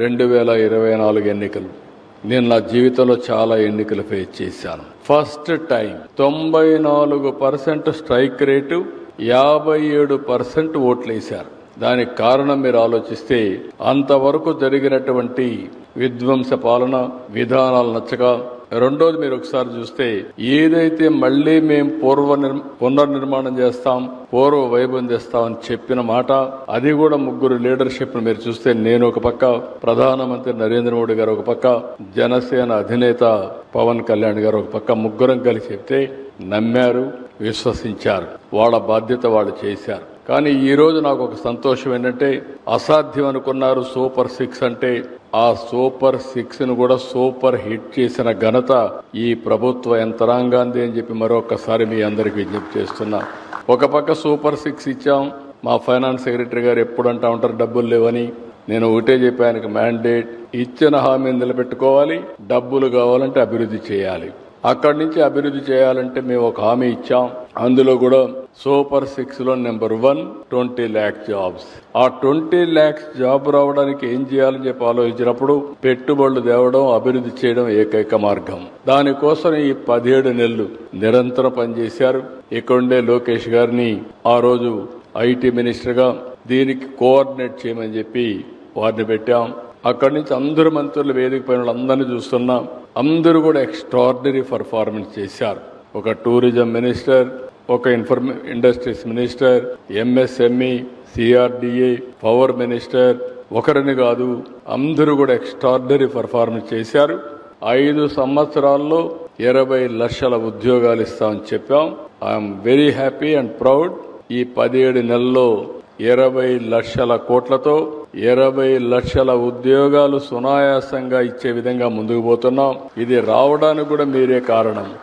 రెండు వేల ఇరవై నాలుగు ఎన్నికలు. నేను నా జీవితంలో చాలా ఎన్నికలు ఫేస్ చేశాను. ఫస్ట్ టైం తొంభై నాలుగు పర్సెంట్ స్ట్రైక్ రేటు యాభై ఏడు పర్సెంట్ ఓట్లు వేశారు దానికి కారణం మీరు ఆలోచిస్తే అంతవరకు జరిగినటువంటి విధ్వంస పాలన విధానాలు నచ్చక రెండోది మీరు ఒకసారి చూస్తే ఏదైతే మళ్ళీ మేము పూర్వ పునర్నిర్మాణం చేస్తాం పూర్వ వైభవం చేస్తామని చెప్పిన మాట అది కూడా ముగ్గురు లీడర్షిప్ మీరు చూస్తే నేను ఒక పక్క ప్రధానమంత్రి నరేంద్ర మోడీ గారు ఒక పక్క జనసేన అధినేత పవన్ కళ్యాణ్ గారు ఒక పక్క ముగ్గురం కలిసి చెప్తే నమ్మారు విశ్వసించారు. వాళ్ళ బాధ్యత వాళ్ళు చేశారు. కానీ ఈ రోజు నాకు ఒక సంతోషం ఏంటంటే అసాధ్యం అనుకున్నారు సూపర్ సిక్స్ అంటే ఆ సూపర్ సిక్స్ను కూడా సూపర్ హిట్ చేసిన ఘనత ఈ ప్రభుత్వ యంత్రాంగాంది అని చెప్పి మరొకసారి మీ అందరికి విజ్ఞప్తి చేస్తున్నా. ఒక పక్క సూపర్ సిక్స్ ఇచ్చాం. మా ఫైనాన్స్ సెక్రటరీ గారు ఎప్పుడు అంటా ఉంటారు డబ్బులు లేవని. నేను ఒకటే చెప్పానికి మ్యాండేట్ ఇచ్చిన హామీని నిలబెట్టుకోవాలి డబ్బులు కావాలంటే అభివృద్ధి చేయాలి. అక్కడి నుంచి అభివృద్ధి చేయాలంటే మేము ఒక హామీ ఇచ్చాం. అందులో కూడా సూపర్ సిక్స్లో number one twenty lakhs jobs. ఆ ట్వంటీ ల్యాక్స్ జాబ్ రావడానికి ఏం చేయాలని చెప్పి ఆలోచించినప్పుడు పెట్టుబడులు తేవడం అభివృద్ధి చేయడం ఏకైక మార్గం. దానికోసం ఈ పదిహేడు నెలలు నిరంతరం పనిచేశారు. ఇక్కడుండే లోకేష్ గారిని ఆ రోజు ఐటీ మినిస్టర్గా దీనికి కోఆర్డినేట్ చేయమని చెప్పి వారిని పెట్టాం. అక్కడి నుంచి అందరు మంత్రులు వేదిక పైన వాళ్ళందరినీ చూస్తున్నాం అందరూ కూడా ఎక్స్ట్రాడినరీ పర్ఫార్మెన్స్ చేశారు. ఒక టూరిజం మినిస్టర్ ఒక ఇన్ఫర్మే industries minister MSME CRDA power minister ఒకరిని కాదు అందరూ కూడా ఎక్స్ట్రాడినరీ పర్ఫార్మెన్స్ చేశారు. ఐదు సంవత్సరాల్లో ఇరవై లక్షల ఉద్యోగాలు ఇస్తామని చెప్పాం. I am very happy and proud ఈ పదిహేడు నెలల్లో ఇరవై లక్షల కోట్లతో ఇరవై లక్షల ఉద్యోగాలు సునాయాసంగా ఇచ్చే విధంగా ముందుకు పోతున్నాం. ఇది రావడానికి కూడా మీరే కారణం.